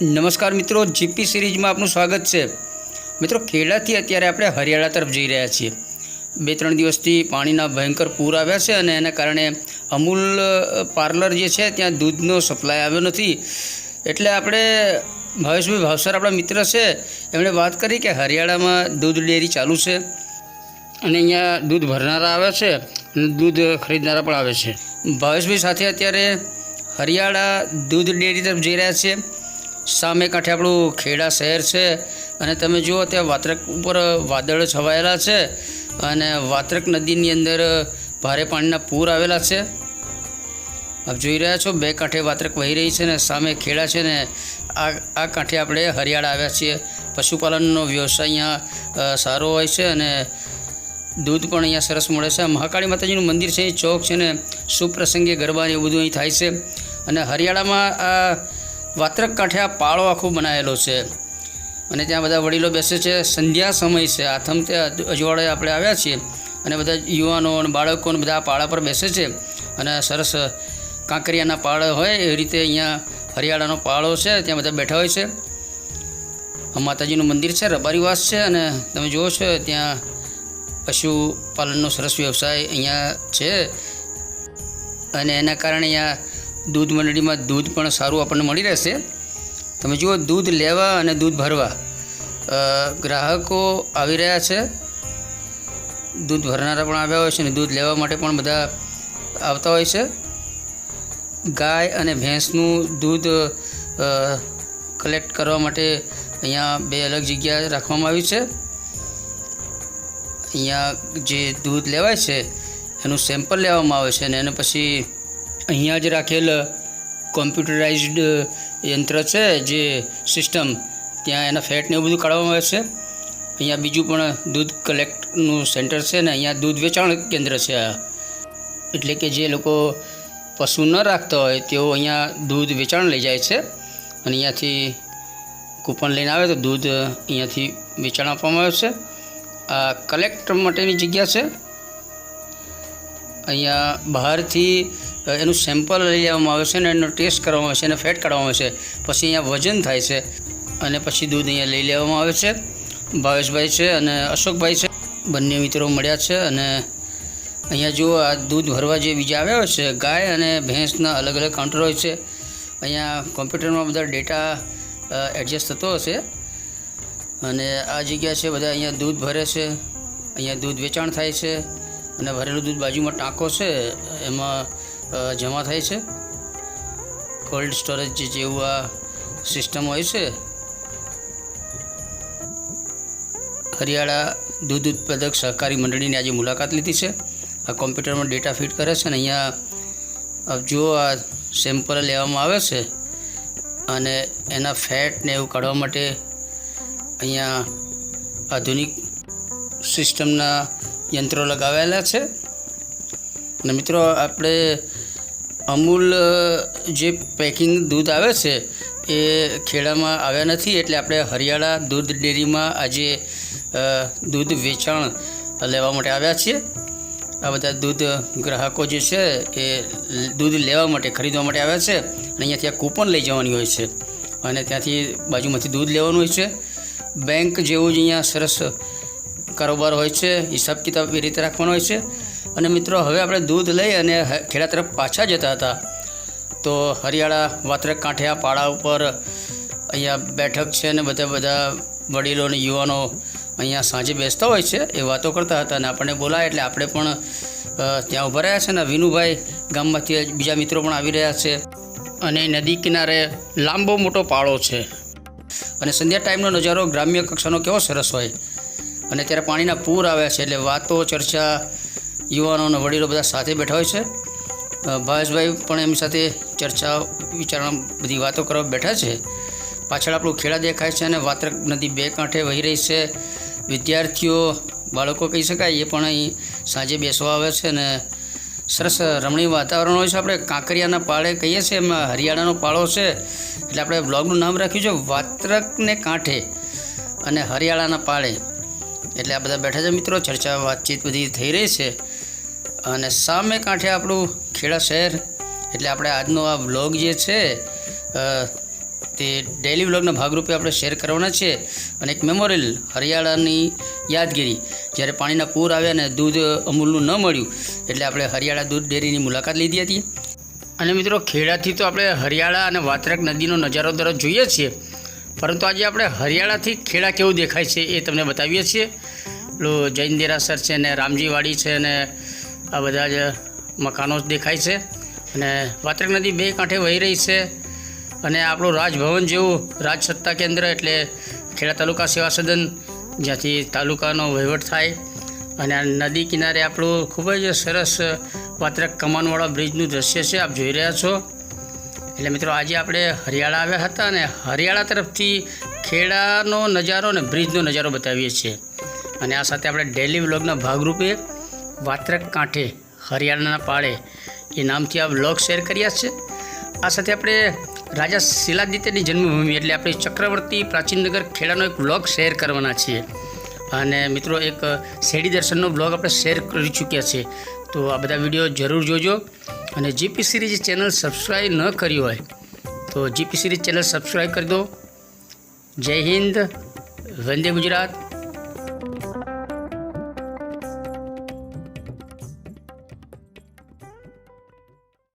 નમસ્કાર મિત્રો, જીપી સિરીઝમાં આપનું સ્વાગત છે. મિત્રો, ખેડાથી અત્યારે આપણે હરિયાળા તરફ જઈ રહ્યા છીએ. બે ત્રણ દિવસથી પાણીના ભયંકર પૂર આવ્યા છે અને એના કારણે અમૂલ પાર્લર જે છે, ત્યાં દૂધનો સપ્લાય આવ્યો નથી. એટલે આપણે ભાવેશભાઈ ભાવસર, આપણા મિત્ર છે, એમણે વાત કરી કે હરિયાળામાં દૂધ ડેરી ચાલુ છે અને અહીંયા દૂધ ભરનારા આવે છે અને દૂધ ખરીદનારા પણ આવે છે. ભાવેશભાઈ સાથે અત્યારે હરિયાળા દૂધ ડેરી તરફ જઈ રહ્યા છે સામે કાંઠે આપણું ખેડા શહેર છે. અને તમે જુઓ ત્યાં વાત્રક ઉપર વાદળ છવાયેલા છે. અને વાત્રક નદીની અંદર ભારે પાણીના પૂર આવેલા છે. આપ જોઈ રહ્યા છો, બે કાંઠે વાત્રક વહી રહી છે ને સામે ખેડા છે ને આ આ કાંઠે આપણે હરિયાળા આવ્યા છીએ. પશુપાલનનો વ્યવસાય અહીંયા સારો હોય છે અને દૂધ પણ અહીંયા સરસ મળે છે. મહાકાળી માતાજીનું મંદિર છે ચોક છે ને શુભ પ્રસંગે ગરબા ને એવું બધું અહીં થાય છે. અને હરિયાળામાં આ વાત્રક કાંઠે આ પાળો આખો બનાવેલો છે. અને ત્યાં બધા વડીલો બેસે છે. સંધ્યા સમય છે. આથમ તે અજવાળે આપણે આવ્યા છીએ. અને બધા યુવાનો અને બાળકો બધા પાળા પર બેસે છે. અને સરસ કાંકરિયાના પાળ હોય એ રીતે અહીંયા હરિયાળાનો પાળો છે. ત્યાં બધા બેઠા હોય છે. માતાજીનું મંદિર છે. રબારીવાસ છે. અને તમે જુઓ છો ત્યાં પશુપાલનનો સરસ વ્યવસાય અહીંયા છે. અને એના કારણે અહીંયા દૂધ મંડળીમાં દૂધ પણ સારું આપણને મળી રહેશે. તમે જુઓ, દૂધ લેવા અને દૂધ ભરવા. ગ્રાહકો આવી રહ્યા છે. દૂધ ભરનારા પણ આવ્યા હોય છે અને દૂધ લેવા માટે પણ બધા આવતા હોય છે. ગાય અને ભેંસનું દૂધ કલેક્ટ કરવા માટે અહીંયા બે અલગ જગ્યા રાખવામાં આવી છે. અહીંયા જે દૂધ લેવાય છે, એનું સેમ્પલ લેવામાં આવે છે અને એને પછી અહીંયા જ રાખેલ કોમ્પ્યુટરાઇઝડ યંત્ર છે જે સિસ્ટમ ત્યાં એના ફેટને એવું બધું કાઢવામાં આવે છે. અહીંયા બીજું પણ દૂધ કલેક્ટનું સેન્ટર છે ને અહીંયા દૂધ વેચાણ કેન્દ્ર છે આ. એટલે કે જે લોકો પશુ ન રાખતા હોય તેઓ અહીંયા દૂધ વેચાણ લઈ જાય છે. અને અહીંયાથી કૂપન લઈને આવે તો દૂધ અહીંયાથી વેચાણ આપવામાં આવે છે. આ કલેક્ટર માટેની જગ્યા છે. અહીંયા બહારથી એનું સેમ્પલ લઈ લેવામાં આવે છે અને એનો ટેસ્ટ કરવામાં આવે છે અને ફેટ કાઢવામાં આવે છે. પછી અહીંયા વજન થાય છે અને પછી દૂધ અહીંયા લઈ લેવામાં આવે છે. ભાવેશભાઈ છે અને અશોકભાઈ છે. બંને મિત્રો મળ્યા છે અને અહીંયા જુઓ, આ દૂધ ભરવા જે બીજા આવ્યા છે, ગાય અને ભેંસના અલગ અલગ કાઉન્ટર હોય છે. અહીંયા કોમ્પ્યુટરમાં બધા ડેટા એડજસ્ટ થતો હશે. અને આ જગ્યા છે, બધા અહીંયા દૂધ ભરે છે. અહીંયા દૂધ વેચાણ થાય છે અને ભરેલું દૂધ બાજુમાં ટાંકો છે. એમાં જમા થાય છે. કોલ્ડ સ્ટોરેજ જેવું આ સિસ્ટમ હોય છે, હરિયાળા દૂધ ઉત્પાદક સહકારી મંડળીની આજે મુલાકાત લીધી છે. આ કોમ્પ્યુટરમાં ડેટા ફીટ કરે છે અને અહીંયા જો આ સેમ્પલ લેવામાં આવે છે અને એના ફેટને એવું કાઢવા માટે અહીંયા આધુનિક સિસ્ટમના યંત્રો લગાવેલા છે. અને મિત્રો, આપણે અમૂલ જે પેકિંગ દૂધ આવે છે, એ ખેડામાં આવ્યા નથી એટલે આપણે હરિયાળા દૂધ ડેરીમાં આજે દૂધ વેચાણ લેવા માટે આવ્યા છીએ. આ બધા દૂધ ગ્રાહકો જે છે, એ દૂધ લેવા માટે, ખરીદવા માટે આવ્યા છે અને અહીંયાથી આ કૂપન લઈ જવાની હોય છે અને ત્યાંથી બાજુમાંથી દૂધ લેવાનું હોય છે. બેંક જેવું જ અહીંયા સરસ કારોબાર હોય છે હિસાબ કિતાબ એ રીતે રાખવાનો હોય છે. અને મિત્રો, હવે આપણે દૂધ લઈ અને ખેડા તરફ પાછા જતા હતા. તો હરિયાળા વાત્રક કાંઠે આ પાડા ઉપર અહીંયા બેઠક છે અને બધા બધા વડીલો અને યુવાનો અહીંયા સાંજે બેસતા હોય છે એ વાતો કરતા હતા અને આપણને બોલાય એટલે આપણે પણ ત્યાં ઊભા રહ્યા છે ને વિનુભાઈ ગામમાંથી બીજા મિત્રો પણ આવી રહ્યા છે. અને નદી કિનારે લાંબો મોટો પાળો છે. અને સંધ્યા ટાઈમનો નજારો ગ્રામ્ય કક્ષાનો કેવો સરસ હોય. અને ત્યારે પાણીના પૂર આવ્યા છે એટલે વાતો, ચર્ચા યુવાનો અને વડીલો બધા સાથે બેઠા હોય છે. ભાવેશભાઈ પણ એમની સાથે ચર્ચા, વિચારણા બધી વાતો કરવા બેઠા છે. પાછળ આપણું ખેડા દેખાય છે અને વાત્રક નદી બે કાંઠે વહી રહી છે. વિદ્યાર્થીઓ, બાળકો કહી શકાય, એ પણ અહીં સાંજે બેસવા આવે છે અને સરસ રમણીય વાતાવરણ હોય છે. આપણે કાંકરિયાના પાળે કહીએ છીએ, એમાં હરિયાણાનો પાળો છે. એટલે આપણે બ્લોગનું નામ રાખ્યું છે, વાત્રકને કાંઠે અને હરિયાળાના પાળે. એટલે આ બધા બેઠા છે મિત્રો, ચર્ચા, વાતચીત બધી થઈ રહી છે. અને સામે કાંઠે આપણું ખેડા શહેર, એટલે આપણે આજનો આ વ્લોગ જે છે તે ડેલી વ્લોગના ભાગરૂપે આપણે શેર કરવાના છે. અને એક મેમોરિયલ હરિયાળાની યાદગીરી. જ્યારે પાણીના પૂર આવ્યા અને દૂધ અમૂલનું ન મળ્યું, એટલે આપણે હરિયાળા દૂધ ડેરીની મુલાકાત લીધી હતી. અને મિત્રો, ખેડાથી તો આપણે હરિયાળા અને વાત્રક નદીનો નજારો દરરોજ જોઈએ છીએ. પરંતુ આજે આપણે હરિયાળાથી ખેડા કેવું દેખાય છે એ તમને બતાવીએ છીએ. પેલું જૈન દેરાસર છે ને રામજીવાડી છે ને આ બધા જ મકાનો દેખાય છે અને વાત્રક નદી બે કાંઠે વહી રહી છે અને આપણું રાજભવન જેવું રાજ સત્તા કેન્દ્ર એટલે ખેડા તાલુકા સેવા સદન, જ્યાંથી તાલુકાનો વહીવટ થાય. અને આ નદી કિનારે આપણું ખૂબ જ સરસ વાત્રક કમાનવાળા બ્રિજનું દ્રશ્ય છે, આપ જોઈ રહ્યા છો. એટલે મિત્રો, આજે આપણે હરિયાળા આવ્યા હતા અને હરિયાળા તરફથી ખેડાનો નજારો અને બ્રિજનો નજારો બતાવીએ છીએ. અને આ સાથે આપણે ડેલી વ્લોગના ભાગરૂપે વાત્રક કાંઠે હરિયાણાના પાળે એ નામથી આ વ્લોગ શેર કર્યા છે. આ સાથે આપણે રાજા શિલાદિત્યની જન્મભૂમિ એટલે આપણે ચક્રવર્તી પ્રાચીન નગર ખેડાનો એક વ્લોગ શેર કરવાના છીએ. અને મિત્રો એક શેડી દર્શનનો બ્લોગ આપણે શેર કરી ચૂક્યા છે. તો આ બધા વીડિયો જરૂર જોજો. અને જીપી સિરીઝ ચેનલ સબસ્ક્રાઈબ ન કરી હોય તો જીપી સિરીઝ ચેનલ સબસ્ક્રાઈબ કરી દો. જય હિન્દ, વંદે ગુજરાત.